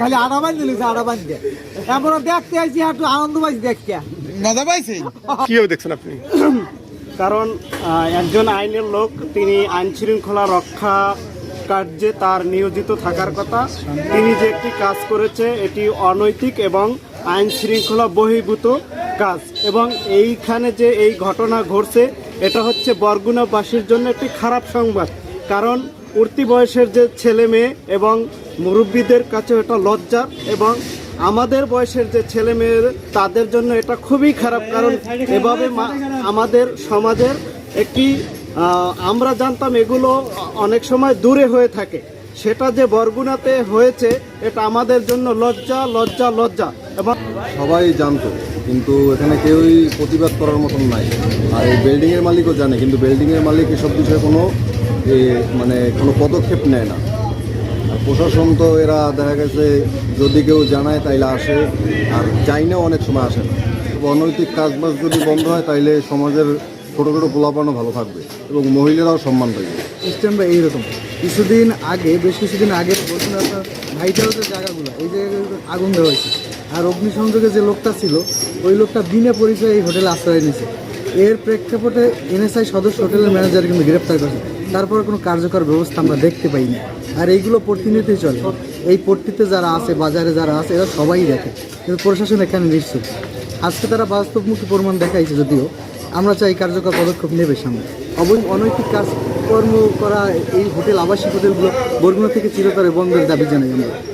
খালি আড়া আড়া আড়া দেখতে আইছি একটু আনন্দ পাইছি দেখিয়া। মজা পাইছি কীভাবে দেখছেন আপনি? কারণ একজন আইনের লোক তিনি আইন শৃঙ্খলা রক্ষা কার্যে তার নিয়োজিত থাকার কথা। তিনি যে একটি কাজ করেছে এটি অনৈতিক এবং আইন শৃঙ্খলা বহির্ভূত কাজ। এবং এইখানে যে এই ঘটনা ঘটছে এটা হচ্ছে বরগুনাবাসীর জন্য একটি খারাপ সংবাদ। কারণ উঠতি বয়সের যে ছেলে মেয়ে এবং মুরব্বীদের কাছে এটা লজ্জার এবং আমাদের বয়সের যে ছেলে মেয়ের, তাদের জন্য এটা খুবই খারাপ কারণ এভাবে আমাদের সমাজের একটি আমরা জানতাম এগুলো অনেক সময় দূরে হয়ে থাকে। সেটা যে বরগুনাতে হয়েছে, এটা আমাদের জন্য লজ্জা লজ্জা লজ্জা এবং সবাই জানতো, কিন্তু এখানে কেউই প্রতিবাদ করার মতন নাই। আর এই বিল্ডিংয়ের মালিকও জানে, কিন্তু বিল্ডিংয়ের মালিক এসব বিষয়ে কোনো মানে কোনো পদক্ষেপ নেয় না। প্রশাসন তো এরা, দেখা গেছে, যদি কেউ জানায় তাইলে আসে, আর চাইনাও অনেক সময় আসে না। অনৈতিক কাজবাজ যদি বন্ধ হয়, তাইলে সমাজের ছোটো ছোটো পোলাপানও ভালো থাকবে এবং মহিলারাও সম্মান পাইবে। সিস্টেমটা এইরকম। কিছুদিন আগে, বেশ কিছুদিন আগে বসুন্ধরা ভাইটাল যে জায়গাগুলো, এই জায়গাগুলো আগুন দেওয়া হয়েছে আর অগ্নিসংযোগে যে লোকটা ছিল, ওই লোকটা বিনা পরিচয়ে এই হোটেলে আশ্রয় নিয়েছে। এর প্রেক্ষাপটে এনএসআই সদস্য হোটেলের ম্যানেজার কিন্তু গ্রেপ্তার করেছে। তারপরে কোনো কার্যকর ব্যবস্থা আমরা দেখতে পাই না আর এইগুলো প্রতিনিয়তই চলে। এই পট্টিতে যারা আছে, বাজারে যারা আছে, এরা সবাই দেখে। কিন্তু প্রশাসন এখানে নিশ্চিত। আজকে তারা বাস্তবমুখী প্রমাণ দেখাইছে যদিও। আমরা চাই কার্যকর পদক্ষেপ নেবে সামনে। অবৈ অনৈতিক কাজকর্ম করা এই হোটেল আবাসিক হোটেলগুলো বরগুনা থেকে চিরতরে বন্ধের দাবি জানাই আমরা।